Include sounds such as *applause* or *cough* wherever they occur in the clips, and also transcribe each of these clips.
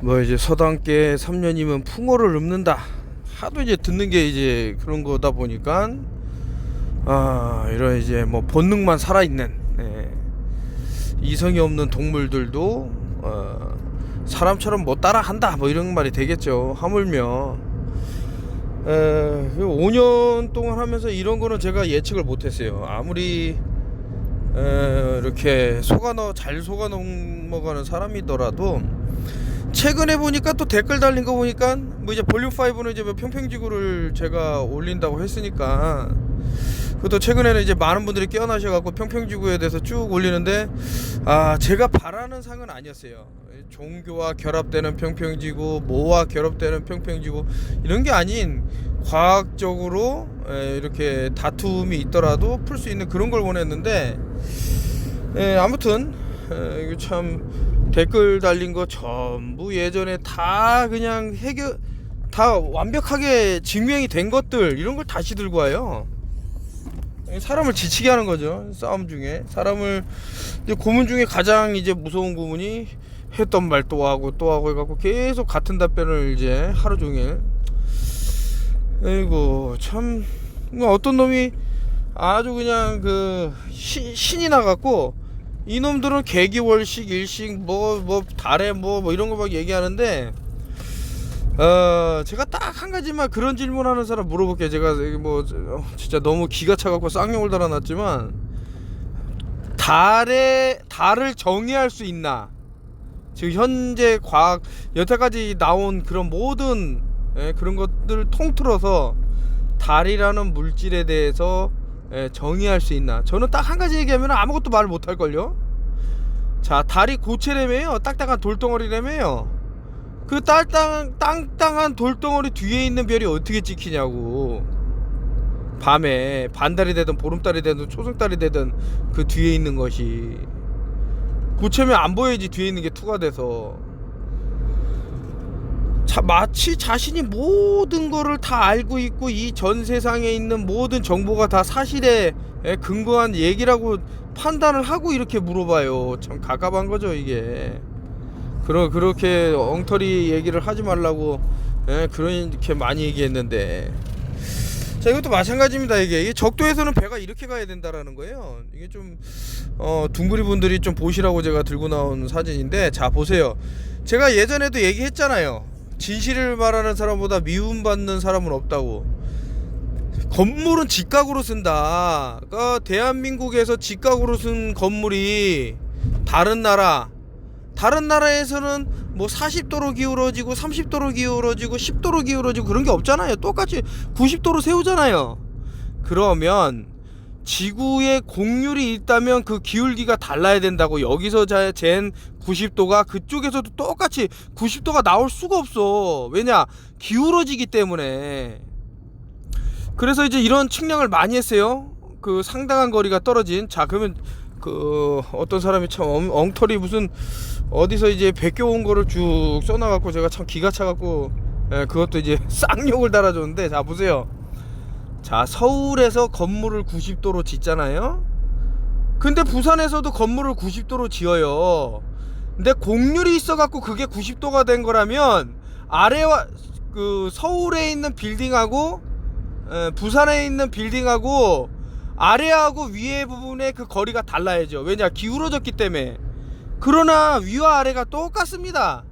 뭐 이제 서당계 3년이면 풍어를 읊는다. 하도 이제 듣는 게 이제 그런 거다 보니까 아 이런 이제 뭐 본능만 살아 있는 이성이 없는 동물들도 어, 사람처럼 못 따라한다. 뭐 이런 말이 되겠죠. 하물며 에, 5년 동안 하면서 이런 거는 제가 예측을 못했어요. 아무리 에, 이렇게 속아 넣어 잘 속아 넘어가는 사람이더라도 최근에 보니까 또 댓글 달린 거 보니까 뭐 이제 볼륨 5는 이제 뭐 평평지구를 제가 올린다고 했으니까 그것도 최근에는 이제 많은 분들이 깨어나셔갖고 평평지구에 대해서 쭉 올리는데 아 제가 바라는 상은 아니었어요. 종교와 결합되는 평평지구, 뭐와 결합되는 평평지구 이런 게 아닌 과학적으로 에, 이렇게 다툼이 있더라도 풀 수 있는 그런 걸 원했는데 에, 아무튼 에, 이거 참 댓글 달린 거 전부 예전에 다 그냥 해결 다 완벽하게 증명이 된 것들 이런 걸 다시 들고 와요. 사람을 지치게 하는 거죠 싸움 중에. 사람을 이제 고문 중에 가장 이제 무서운 고문이 했던 말 또 하고 또 하고 해갖고 계속 같은 답변을 이제 하루 종일. 아이고 참. 어떤 놈이 아주 그냥 그 신, 신이 나갖고 이놈들은 개기월식 일식 뭐 뭐 달에 뭐, 뭐 이런 거 막 얘기하는데 어 제가 딱 한 가지만 그런 질문하는 사람 물어볼게요. 제가 뭐 어, 진짜 너무 기가 차갖고 쌍욕을 달아놨지만 달에 달을 정의할 수 있나? 지금 현재 과학 여태까지 나온 그런 모든 예, 그런 것들을 통틀어서 달이라는 물질에 대해서 예, 정의할 수 있나? 저는 딱 한 가지 얘기하면 아무것도 말을 못 할 걸요? 자 달이 고체래매요? 딱딱한 돌덩어리래매요? 그 딸땅 땅땅한 돌덩어리 뒤에 있는 별이 어떻게 찍히냐고. 밤에 반달이 되든 보름달이 되든 초승달이 되든 그 뒤에 있는 것이. 고체면 안 보여야지 뒤에 있는 게 투가 돼서 자, 마치 자신이 모든 거를 다 알고 있고 이 전 세상에 있는 모든 정보가 다 사실에 에, 근거한 얘기라고 판단을 하고 이렇게 물어봐요. 참 가깝한 거죠 이게. 그러 그렇게 엉터리 얘기를 하지 말라고 에, 그렇게 많이 얘기했는데. 자 이것도 마찬가지입니다 이게 적도에서는 배가 이렇게 가야 된다라는 거예요 이게 좀 어, 둥그리 분들이 좀 보시라고 제가 들고 나온 사진인데 자 보세요 제가 예전에도 얘기했잖아요 진실을 말하는 사람보다 미움받는 사람은 없다고 건물은 직각으로 쓴다 그러니까 대한민국에서 직각으로 쓴 건물이 다른 나라 다른 나라에서는 뭐 40도로 기울어지고 30도로 기울어지고 10도로 기울어지고 그런 게 없잖아요. 똑같이 90도로 세우잖아요. 그러면 지구에 곡률이 있다면 그 기울기가 달라야 된다고 여기서 자- 잰 90도가 그쪽에서도 똑같이 90도가 나올 수가 없어. 왜냐? 기울어지기 때문에. 그래서 이제 이런 측량을 많이 했어요. 그 상당한 거리가 떨어진. 자, 그러면 그 어떤 사람이 참 엉, 엉터리 무슨 어디서 이제 베껴온 거를 쭉 써놔갖고 제가 참 기가 차갖고 예, 그것도 이제 *laughs* 쌍욕을 달아줬는데 자 보세요 자 서울에서 건물을 90도로 짓잖아요? 근데 부산에서도 건물을 90도로 지어요. 근데 곡률이 있어갖고 그게 90도가 된 거라면 아래와 그 서울에 있는 빌딩하고 에, 부산에 있는 빌딩하고 아래하고 위에 부분의 그 거리가 달라야죠. 왜냐? 기울어졌기 때문에. 그러나 위와 아래가 똑같습니다.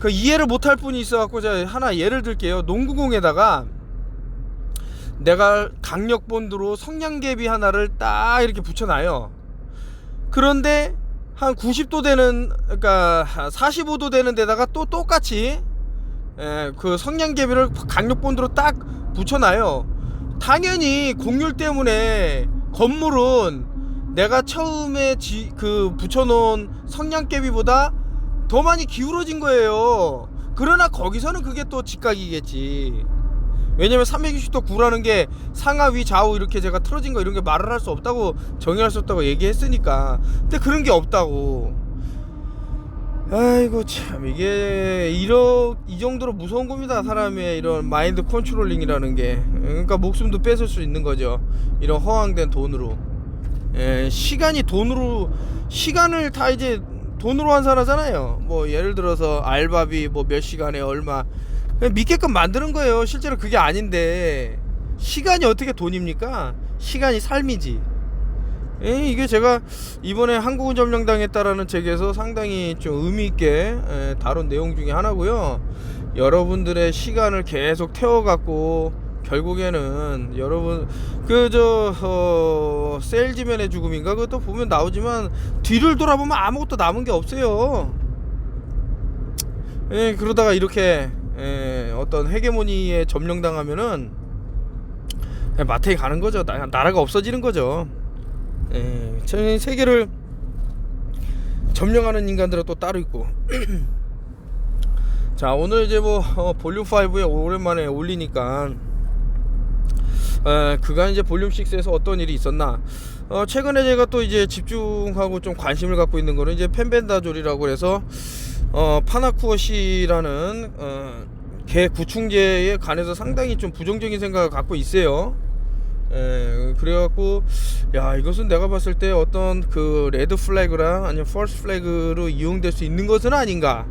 그 이해를 못할 분이 있어갖고 제가 하나 예를 들게요. 농구공에다가 내가 강력 본드로 성냥개비 하나를 딱 이렇게 붙여놔요. 그런데 한 90도 되는 그러니까 45도 되는 데다가 또 똑같이 예, 그 성냥개비를 강력 본드로 딱 붙여놔요. 당연히 곡률 때문에 건물은 내가 처음에 지, 그 붙여놓은 성냥개비보다 더 많이 기울어진 거예요. 그러나 거기서는 그게 또 직각이겠지. 왜냐면 360도 구라는 게 상하 위 좌우 이렇게 제가 틀어진 거 이런 게 말을 할 수 없다고 정의할 수 없다고 얘기했으니까. 근데 그런 게 없다고. 아이고 참 이게 이러 이 정도로 무서운 겁니다 사람의 이런 마인드 컨트롤링이라는 게 그러니까 목숨도 뺏을 수 있는 거죠 이런 허황된 돈으로 예, 시간이 돈으로 시간을 다 이제 돈으로 환산하잖아요. 뭐 예를 들어서 알바비 뭐 몇 시간에 얼마 믿게끔 만드는 거예요. 실제로 그게 아닌데 시간이 어떻게 돈입니까? 시간이 삶이지. 예, 이게 제가 이번에 한국은 점령당했다라는 책에서 상당히 좀 의미 있게 예, 다룬 내용 중에 하나고요. 여러분들의 시간을 계속 태워갖고 결국에는 여러분 그저 어, 세일즈맨의 죽음인가 그것도 보면 나오지만 뒤를 돌아보면 아무것도 남은 게 없어요. 예, 그러다가 이렇게 예, 어떤 헤게모니에 점령당하면은 마태에 가는 거죠. 나, 나라가 없어지는 거죠. 예, 전 세계를 점령하는 인간들은 또 따로 있고. *clears throat* 자, 오늘 이제 뭐 어, 볼륨 5에 오랜만에 올리니까 에, 그간 이제 볼륨 6에서 어떤 일이 있었나? 어, 최근에 제가 또 이제 집중하고 좀 관심을 갖고 있는 거는 이제 펜벤다졸이라고 해서 어, 파나쿠어시라는 어, 개 구충제에 관해서 상당히 좀 부정적인 생각을 갖고 있어요. 에, 그래갖고 야 이것은 내가 봤을 때 어떤 그 레드 플래그랑 아니면 펄스 플래그로 이용될 수 있는 것은 아닌가.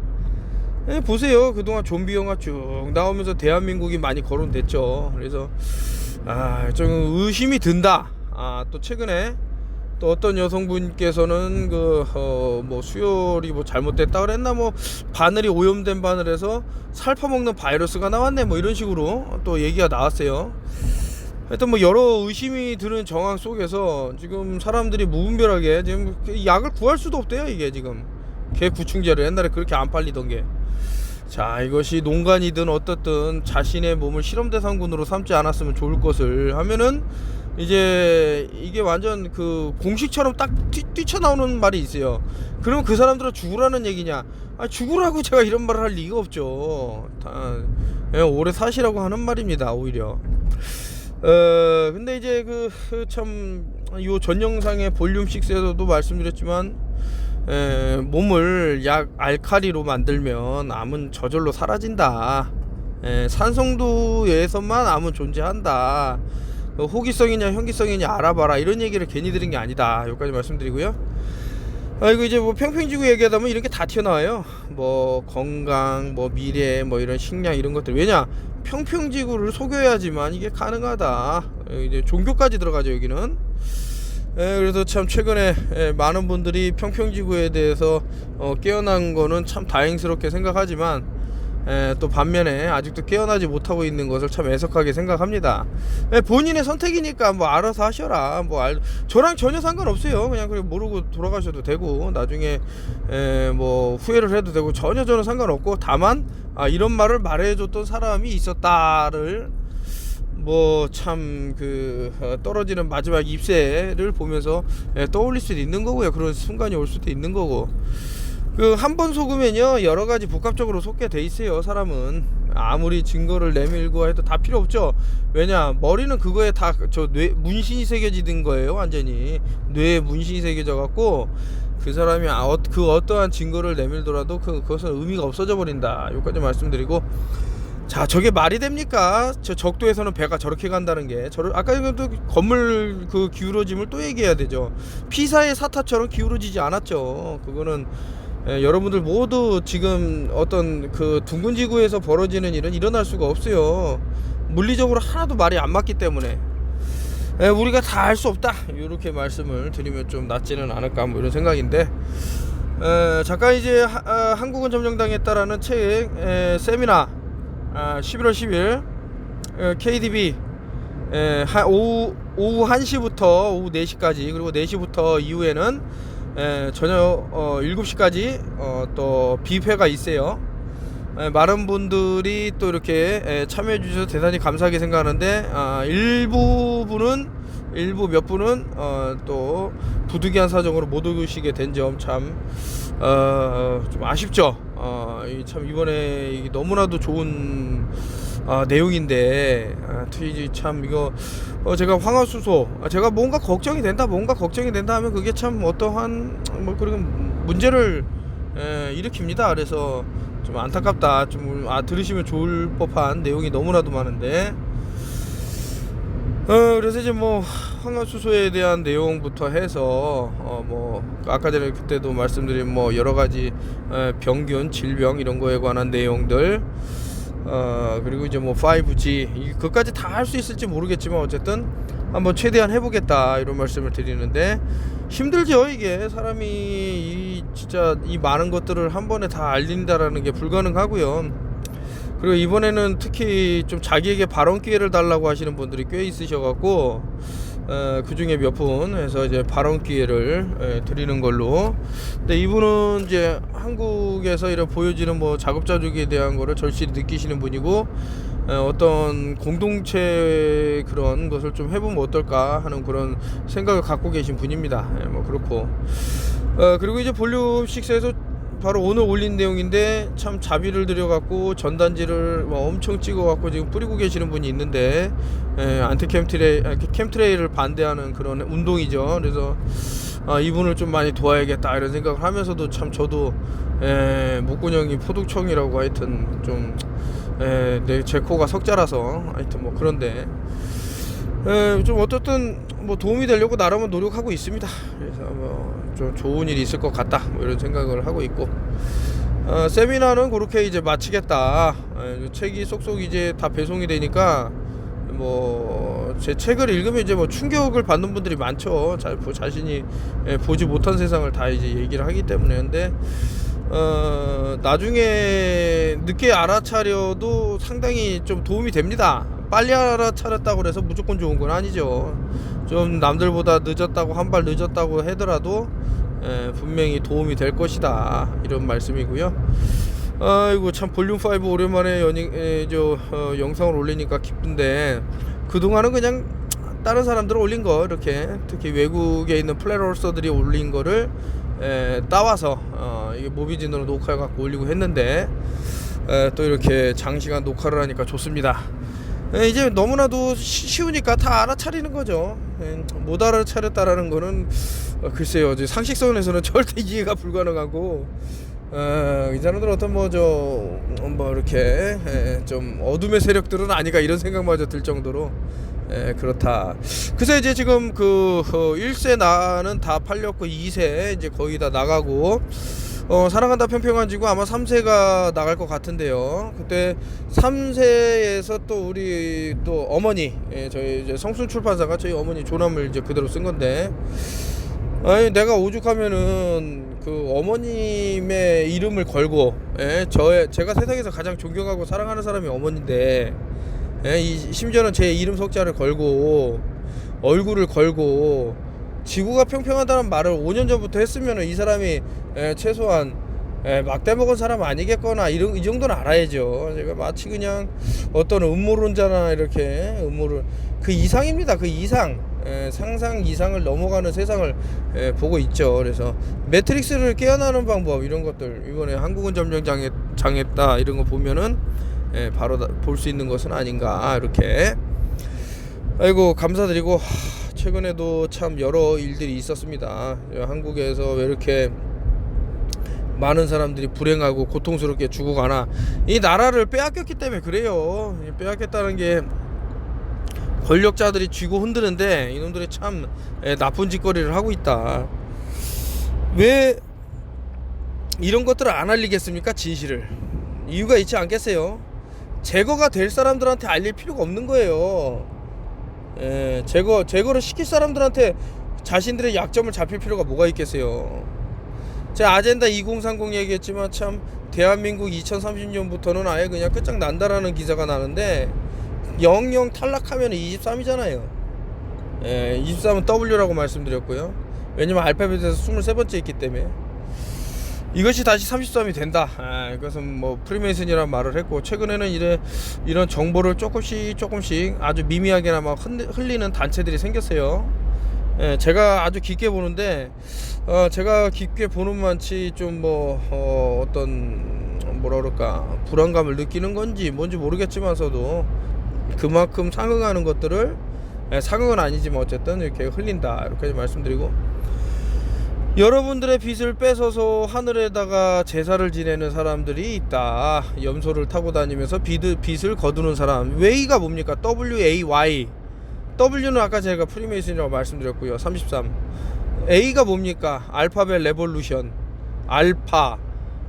에, 보세요 그동안 좀비 영화 쭉 나오면서 대한민국이 많이 거론됐죠. 그래서 아 좀 의심이 든다. 아 또 최근에 또 어떤 여성분께서는 그어뭐 수혈이 뭐 잘못됐다 그랬나 뭐 바늘이 오염된 바늘에서 살퍼먹는 바이러스가 나왔네 뭐 이런 식으로 또 얘기가 나왔어요. 하여튼 뭐 여러 의심이 드는 정황 속에서 지금 사람들이 무분별하게 지금 약을 구할 수도 없대요 이게 지금 개 구충제를 옛날에 그렇게 안 팔리던 게. 자 이것이 농간이든 어떻든 자신의 몸을 실험 대상군으로 삼지 않았으면 좋을 것을 하면은 이제 이게 완전 그 공식처럼 딱 뛰, 뛰쳐나오는 말이 있어요. 그러면 그 사람들은 죽으라는 얘기냐? 아 죽으라고 제가 이런 말을 할 리가 없죠. 다 예, 오래 사시라고 하는 말입니다. 오히려. 어 근데 이제 그참요전 영상의 볼륨 6에서도 말씀드렸지만 에, 몸을 약 알카리로 만들면 암은 저절로 사라진다. 에, 산성도에서만 암은 존재한다. 어, 호기성이냐 현기성이냐 알아봐라 이런 얘기를 괜히 들은 게 아니다. 여기까지 말씀드리고요. 아이고 이제 뭐 평평지구 얘기하다 보면 이런 게 다 튀어나와요. 뭐 건강, 뭐 미래, 뭐 이런 식량 이런 것들. 왜냐 평평지구를 속여야지만 이게 가능하다. 에, 이제 종교까지 들어가죠 여기는. 예, 그래서 참 최근에 예, 많은 분들이 평평지구에 대해서 어, 깨어난 거는 참 다행스럽게 생각하지만 예, 또 반면에 아직도 깨어나지 못하고 있는 것을 참 애석하게 생각합니다. 예, 본인의 선택이니까 뭐 알아서 하셔라. 뭐 알, 저랑 전혀 상관없어요. 그냥 그냥 모르고 돌아가셔도 되고 나중에 예, 뭐 후회를 해도 되고 전혀 저는 상관없고 다만 아, 이런 말을 말해줬던 사람이 있었다를 뭐 참 그 떨어지는 마지막 잎새를 보면서 예, 떠올릴 수도 있는 거고요. 그런 순간이 올 수도 있는 거고. 그 한 번 속으면요 여러 가지 복합적으로 속게 돼 있어요. 사람은 아무리 증거를 내밀고 해도 다 필요 없죠. 왜냐 머리는 그거에 다 저 뇌 문신이 새겨지는 거예요. 완전히 뇌에 문신이 새겨져 갖고 그 사람이 아, 어, 그 어떠한 증거를 내밀더라도 그 그것은 의미가 없어져 버린다. 여기까지 말씀드리고. 자 저게 말이 됩니까? 저 적도에서는 배가 저렇게 간다는 게 저를 아까 이것도 건물 그 기울어짐을 또 얘기해야 되죠. 피사의 사타처럼 기울어지지 않았죠. 그거는 예, 여러분들 모두 지금 어떤 그 둥근 지구에서 벌어지는 일은 일어날 수가 없어요. 물리적으로 하나도 말이 안 맞기 때문에. 예, 우리가 다할수 없다. 이렇게 말씀을 드리면 좀 낫지는 않을까 뭐 이런 생각인데. 에, 잠깐 이제 하, 아, 한국은 점령당했다라는 책 에, 세미나 아, 11월 10일 에, KDB 에, 하, 오후, 오후 1시부터 오후 4시까지 그리고 4시부터 이후에는 에, 저녁 어, 7시까지 어, 또 비회가 있어요. 에, 많은 분들이 또 이렇게 에, 참여해 주셔서 대단히 감사하게 생각하는데 아, 일부분은 일부 몇 분은 어, 또 부득이한 사정으로 못 오시게 된 점참 어, 좀 아쉽죠. 어, 이참 이번에 너무나도 좋은 아, 내용인데. 아, 트위지 참 이거 어, 제가 황화수소. 아, 제가 뭔가 걱정이 된다 뭔가 걱정이 된다 하면 그게 참 어떠한 뭐 그런 문제를 에, 일으킵니다. 그래서 좀 안타깝다. 좀 아, 들으시면 좋을 법한 내용이 너무나도 많은데. 어 그래서 이제 뭐 황화수소에 대한 내용부터 해서 어 뭐 아까 전에 그때도 말씀드린 뭐 여러 가지 에, 병균 질병 이런 거에 관한 내용들 어 그리고 이제 뭐 5G 이 그까지 다 할 수 있을지 모르겠지만 어쨌든 한번 최대한 해보겠다 이런 말씀을 드리는데 힘들죠 이게 사람이 이 진짜 이 많은 것들을 한 번에 다 알린다라는 게 불가능하고요. 그리고 이번에는 특히 좀 자기에게 발언 기회를 달라고 하시는 분들이 꽤 있으셔갖고 어, 그 중에 몇 분 해서 이제 발언 기회를 에, 드리는 걸로. 근데 이분은 이제 한국에서 이런 보여지는 뭐 작업자족에 대한 거를 절실히 느끼시는 분이고 에, 어떤 공동체 그런 것을 좀 해보면 어떨까 하는 그런 생각을 갖고 계신 분입니다. 예, 뭐 그렇고. 어, 그리고 이제 볼륨 6에서 바로 오늘 올린 내용인데 참 자비를 들여갖고 전단지를 뭐 엄청 찍어갖고 지금 뿌리고 계시는 분이 있는데 에, 안티 캠트레이 아, 캠트레이를 반대하는 그런 운동이죠. 그래서 아, 이분을 좀 많이 도와야겠다 이런 생각을 하면서도 참 저도 에, 목구녕이 포독청이라고 하여튼 좀내 코가 석자라서 하여튼 뭐 그런데 에, 좀 어떻든 뭐 도움이 되려고 나름은 노력하고 있습니다. 그래서 뭐 좀 좋은 일이 있을 것 같다 뭐 이런 생각을 하고 있고 어, 세미나는 그렇게 이제 마치겠다. 에, 책이 쏙쏙 이제 다 배송이 되니까 뭐 제 책을 읽으면 이제 뭐 충격을 받는 분들이 많죠. 자, 보- 자신이 에, 보지 못한 세상을 다 이제 얘기를 하기 때문에 근데 어, 나중에 늦게 알아차려도 상당히 좀 도움이 됩니다. 빨리 알아차렸다고 해서 무조건 좋은 건 아니죠. 좀 남들보다 늦었다고 한 발 늦었다고 하더라도 에, 분명히 도움이 될 것이다. 이런 말씀이고요. 아이고 참 볼륨 5 오랜만에 연이, 에, 저 어, 영상을 올리니까 기쁜데 그 동안은 그냥 다른 사람들 올린 거 이렇게 특히 외국에 있는 플레로서들이 올린 거를 에, 따와서 어, 이게 모비진으로 녹화해 갖고 올리고 했는데 에, 또 이렇게 장시간 녹화를 하니까 좋습니다. 에, 이제 너무나도 쉬- 쉬우니까 다 알아차리는 거죠. 에, 못 알아차렸다라는 거는 어, 글쎄요, 이제 상식선에서는 *laughs* 절대 이해가 불가능하고 어, 이 사람들 어떤 뭐저뭐 이렇게 에, 좀 어둠의 세력들은 아니가 이런 생각마저 들 정도로 에, 그렇다. 그래서 이제 지금 그 어, 1세 나는 다 팔렸고 2세 이제 거의 다 나가고 어, 사랑한다 평평한 지구 아마 3세가 나갈 것 같은데요. 그때 3세에서 또 우리 또 어머니 예, 저희 이제 성순 출판사가 저희 어머니 조남을 이제 그대로 쓴 건데 아니 내가 오죽하면은 그 어머님의 이름을 걸고 예, 저의 제가 세상에서 가장 존경하고 사랑하는 사람이 어머니인데 예, 이, 심지어는 제 이름 석자를 걸고 얼굴을 걸고 지구가 평평하다는 말을 5년 전부터 했으면은 이 사람이 예, 최소한 예, 막대 먹은 사람 아니겠거나 이런 이 정도는 알아야죠. 마치 그냥 어떤 음모론자나 이렇게 음모론 그 이상입니다. 그 이상 예, 상상 이상을 넘어가는 세상을 예, 보고 있죠. 그래서 매트릭스를 깨어나는 방법 이런 것들 이번에 한국은 점령 장애, 장했다 이런 거 보면은 예, 바로 볼 수 있는 것은 아닌가 이렇게 아이고 감사드리고 하, 최근에도 참 여러 일들이 있었습니다. 예, 한국에서 왜 이렇게 많은 사람들이 불행하고 고통스럽게 죽어가나 이 나라를 빼앗겼기 때문에 그래요. 이 빼앗겼다는 게 권력자들이 쥐고 흔드는데 이놈들이 참 예, 나쁜 짓거리를 하고 있다. 왜 이런 것들을 안 알리겠습니까? 진실을 이유가 있지 않겠어요? 제거가 될 사람들한테 알릴 필요가 없는 거예요. 예, 제거 제거를 시킬 사람들한테 자신들의 약점을 잡힐 필요가 뭐가 있겠어요? 제가 아젠다 2030 얘기했지만 참 대한민국 2030년부터는 아예 그냥 끝장 난다라는 기사가 나는데 영영 탈락하면 23이잖아요. 예, 23은 W라고 말씀드렸고요. 왜냐면 알파벳에서 23번째 있기 때문에 이것이 다시 33이 된다. 아, 이것은 뭐 프리메이슨이라는 말을 했고 최근에는 이래 이런 정보를 조금씩 조금씩 아주 미미하게나마 흔- 흘리는 단체들이 생겼어요. 예, 제가 아주 깊게 보는데 어, 제가 깊게 보는 만치 좀뭐 어, 어떤 뭐라 그럴까 불안감을 느끼는 건지 뭔지 모르겠지만서도 그만큼 상응하는 것들을 예, 상응은 아니지만 어쨌든 이렇게 흘린다 이렇게 말씀드리고 여러분들의 빚을 뺏어서 하늘에다가 제사를 지내는 사람들이 있다. 염소를 타고 다니면서 빚을, 빚을 거두는 사람. 웨이가 뭡니까? W A Y. W는 아까 제가 프리메이슨이라고 말씀드렸고요. 33. A가 뭡니까? 알파벳 레볼루션. 알파.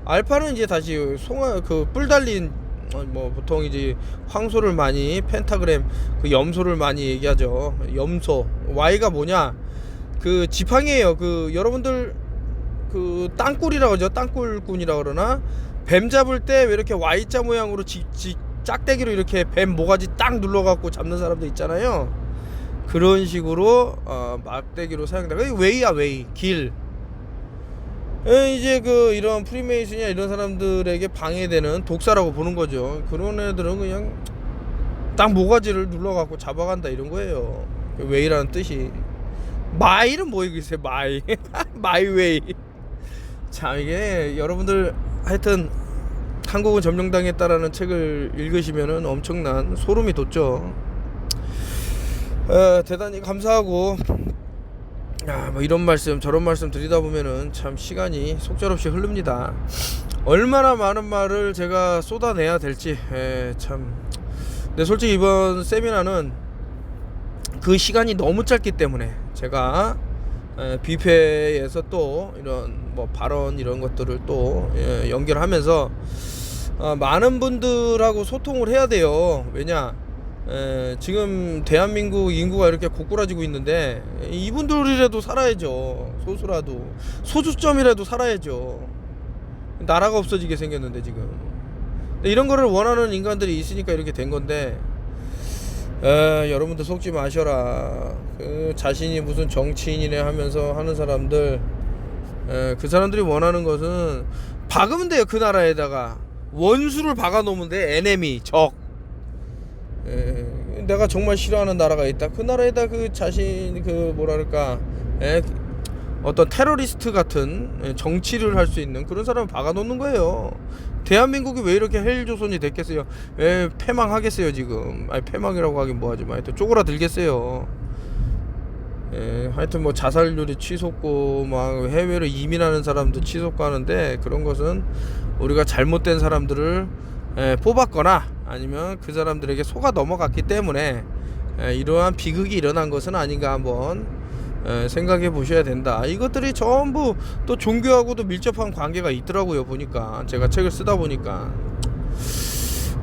알파는 이제 다시 송아 그뿔 달린 어, 뭐 보통 이제 황소를 많이 펜타그램 그 염소를 많이 얘기하죠. 염소. Y가 뭐냐? 그 지팡이에요. 그 여러분들 그 땅굴이라고 하죠. 땅굴꾼이라 그러나 뱀 잡을 때 왜 이렇게 Y자 모양으로 지, 지, 짝대기로 이렇게 뱀 모가지 딱 눌러갖고 잡는 사람도 있잖아요. 그런 식으로 어, 막대기로 사용된다. 그 웨이야 웨이 길. 에, 이제 그 이런 프리메이슨이나 이런 사람들에게 방해되는 독사라고 보는 거죠. 그런 애들은 그냥 딱 모가지를 눌러갖고 잡아간다 이런 거예요. 그 웨이라는 뜻이. 마이는 뭐이겠어요 마이 마이웨이. 자 이게 여러분들 하여튼 한국은 점령당했다라는 책을 읽으시면은 엄청난 소름이 돋죠. 어, 대단히 감사하고 야, 뭐 이런 말씀 저런 말씀 드리다 보면은 참 시간이 속절없이 흐릅니다. 얼마나 많은 말을 제가 쏟아내야 될지 에, 참. 근데 솔직히 이번 세미나는 그 시간이 너무 짧기 때문에 제가 에, 뷔페에서 또 이런 뭐 발언 이런 것들을 또 예, 연결하면서 어, 많은 분들하고 소통을 해야 돼요. 왜냐? 에, 지금 대한민국 인구가 이렇게 고꾸라지고 있는데 이분들이라도 살아야죠. 소수라도 소수점이라도 살아야죠. 나라가 없어지게 생겼는데 지금 이런 거를 원하는 인간들이 있으니까 이렇게 된 건데 에, 여러분들 속지 마셔라. 그 자신이 무슨 정치인이네 하면서 하는 사람들, 에, 그 사람들이 원하는 것은 박으면 돼요. 그 나라에다가 원수를 박아 놓으면 돼. 에네미 적. 에, 내가 정말 싫어하는 나라가 있다. 그 나라에다 그 자신 그 뭐랄까 에, 어떤 테러리스트 같은 에, 정치를 할 수 있는 그런 사람을 박아 놓는 거예요. 대한민국이 왜 이렇게 헬조선이 됐겠어요? 왜 패망하겠어요 지금? 아니 패망이라고 하긴 뭐하지만 하여튼 쪼그라들겠어요. 예, 하여튼 뭐 자살률이 치솟고 막 해외로 이민하는 사람도 치솟고 하는데 그런 것은 우리가 잘못된 사람들을 예, 뽑았거나 아니면 그 사람들에게 속아 넘어갔기 때문에 예, 이러한 비극이 일어난 것은 아닌가 한번 예, 생각해 보셔야 된다. 이것들이 전부 또 종교하고도 밀접한 관계가 있더라고요. 보니까 제가 책을 쓰다 보니까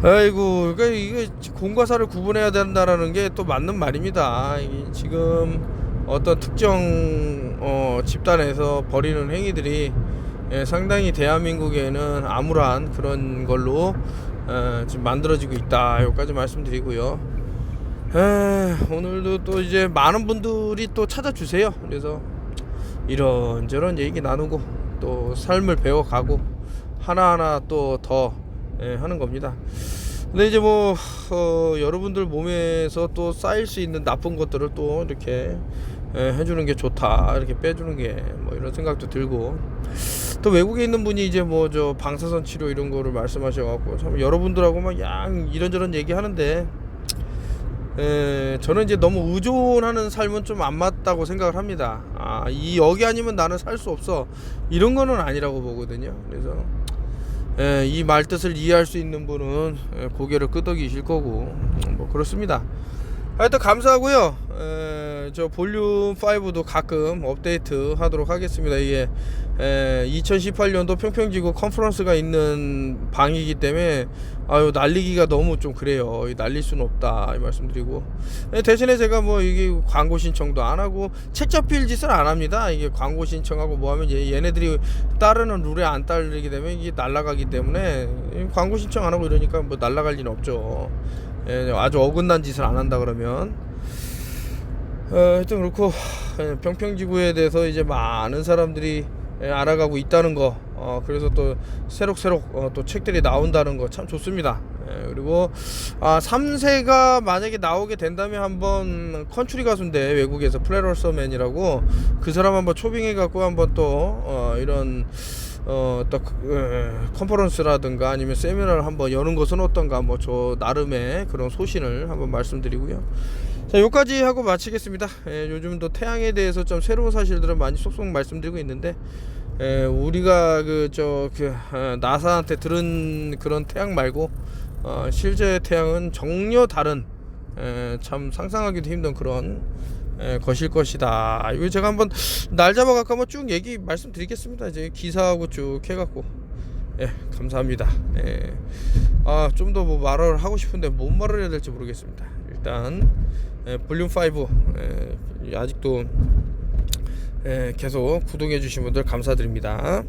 아이고 그러니까 이거 공과사를 구분해야 된다라는 게 또 맞는 말입니다. 이게 지금 어떤 특정 어, 집단에서 벌이는 행위들이 예, 상당히 대한민국에는 암울한 그런 걸로 어, 지금 만들어지고 있다. 여기까지 말씀드리고요. 에, 오늘도 또 이제 많은 분들이 또 찾아주세요. 그래서 이런저런 얘기 나누고 또 삶을 배워가고 하나하나 또 더 하는 겁니다. 근데 이제 뭐 어, 여러분들 몸에서 또 쌓일 수 있는 나쁜 것들을 또 이렇게 에, 해주는 게 좋다 이렇게 빼주는 게 뭐 이런 생각도 들고 또 외국에 있는 분이 이제 뭐 저 방사선 치료 이런 거를 말씀하셔갖고 참 여러분들하고 막 양 이런저런 얘기하는데 에, 저는 이제 너무 의존하는 삶은 좀 안 맞다고 생각을 합니다. 아, 이 여기 아니면 나는 살 수 없어. 이런 거는 아니라고 보거든요. 그래서 에, 이 말 뜻을 이해할 수 있는 분은 에, 고개를 끄덕이실 거고 음, 뭐 그렇습니다. 하여튼 감사하고요. 에, 저 볼륨 5도 가끔 업데이트 하도록 하겠습니다. 이게 에, 2018년도 평평지구 컨퍼런스가 있는 방이기 때문에 아유 날리기가 너무 좀 그래요. 날릴 수는 없다 이 말씀드리고 에, 대신에 제가 뭐 이게 광고 신청도 안 하고 책 잡힐 짓을 안 합니다. 이게 광고 신청하고 뭐 하면 얘, 얘네들이 따르는 룰에 안 따르게 되면 이게 날라가기 때문에 광고 신청 안 하고 이러니까 뭐 날라갈 리는 없죠. 예, 아주 어긋난 짓을 안 한다 그러면 어, 하여튼 그렇고 예, 평평지구에 대해서 이제 많은 사람들이 예, 알아가고 있다는 거 어, 그래서 또 새록새록 어, 또 책들이 나온다는 거 참 좋습니다 예, 그리고 아 3세가 만약에 나오게 된다면 한번 컨츄리 가수인데 외국에서 플레러서맨이라고 그 사람 한번 초빙해 갖고 한번 또 어, 이런 어, 또 그, 에, 컨퍼런스라든가 아니면 세미나를 한번 여는 것은 어떤가 뭐 저 나름의 그런 소신을 한번 말씀드리고요. 자, 여기까지 하고 마치겠습니다. 에, 요즘도 태양에 대해서 좀 새로운 사실들을 많이 속속 말씀드리고 있는데 에, 우리가 그 저 그 어, 나사한테 들은 그런 태양 말고 어, 실제 태양은 전혀 다른 에, 참 상상하기도 힘든 그런 에, 것일 것이다. 이거 제가 한번 날 잡아갖고 한번 쭉 얘기 말씀드리겠습니다. 이제 기사하고 쭉 해갖고 예 감사합니다. 예. 아 좀 더 뭐 말을 하고 싶은데 뭔 말을 해야 될지 모르겠습니다. 일단 예, 볼륨 5 예, 아직도 예, 계속 구독해 주신 분들 감사드립니다.